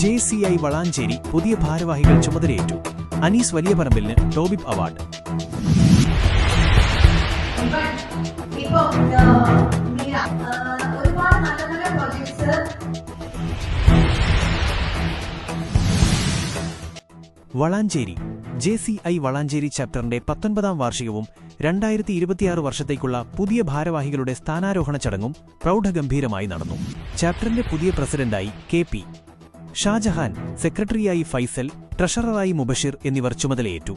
J C I Valanchery പുതിയ ഭാരവാഹികൾ ചുമതലയേറ്റു. അനീസ് വലിയ പറമ്പിലിന് ടോബിപ് award Valanchery J C I Valanchery ചാപ്റ്ററിന്റെ പത്തൊൻപതാം വാർഷികവും രണ്ടായിരത്തി ഇരുപത്തിയാറ് വർഷത്തേക്കുള്ള പുതിയ ഭാരവാഹികളുടെ സ്ഥാനാരോഹണ ചടങ്ങും പ്രൗഢഗംഭീരമായി നടന്നു. ചാപ്റ്ററിന്റെ പുതിയ പ്രസിഡന്റായി കെ പി. ഷാജഹാൻ സെക്രട്ടറിയായി ഫൈസൽ ട്രഷററായി മുബഷിർ എന്നിവർ ചുമതലയേറ്റു.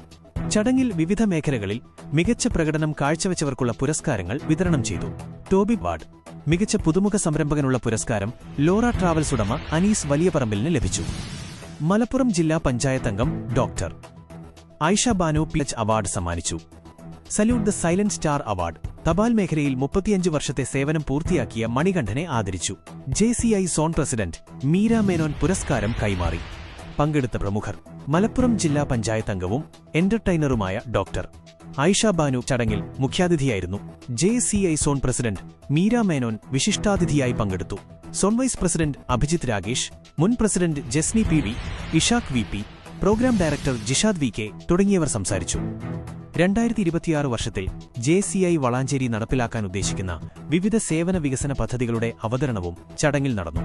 ചടങ്ങിൽ വിവിധ മേഖലകളിൽ മികച്ച പ്രകടനം കാഴ്ചവെച്ചവർക്കുള്ള പുരസ്കാരങ്ങൾ വിതരണം ചെയ്തു. ടോബി വാർഡ് മികച്ച പുതുമുഖ സംരംഭകനുള്ള പുരസ്കാരം ലോറ ട്രാവൽസ് ഉടമ അനീസ് വലിയപറമ്പിലിന് ലഭിച്ചു. മലപ്പുറം ജില്ലാ പഞ്ചായത്ത് അംഗം doctor Aisha Bano pitch award സമ്മാനിച്ചു. Salute the silent star award. തപാൽ മേഖലയിൽ മുപ്പത്തിയഞ്ച് വർഷത്തെ സേവനം പൂർത്തിയാക്കിയ മണികണ്ഠനെ ആദരിച്ചു. J C I zone president Meera Menon പുരസ്കാരം കൈമാറി. പങ്കെടുത്ത പ്രമുഖർ മലപ്പുറം ജില്ലാ പഞ്ചായത്ത് അംഗവും എന്റർടൈനറുമായ ഡോക്ടർ ആയിഷ ബാനു ചടങ്ങിൽ മുഖ്യാതിഥിയായിരുന്നു. J C I zone president Meera Menon വിശിഷ്ടാതിഥിയായി പങ്കെടുത്തു. Zone vice president Abhijith Rakesh മുൻ president Jasni P V Ishaq V P program director Jishad V K തുടങ്ങിയവർ സംസാരിച്ചു. രണ്ടായിരത്തി ഇരുപത്തിയാറ് വർഷത്തിൽ ജെ സി ഐ വളാഞ്ചേരി നടപ്പിലാക്കാൻ ഉദ്ദേശിക്കുന്ന വിവിധ സേവന വികസന പദ്ധതികളുടെ അവതരണവും ചടങ്ങിൽ നടന്നു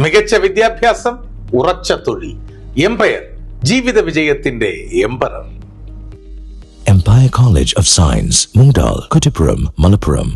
മികച്ച വിദ്യാഭ്യാസം ഉറച്ച തൊഴിൽ എംപയർ ജീവിത വിജയത്തിന്റെ Empire Empire college of science Moodal Kuttippuram Malappuram.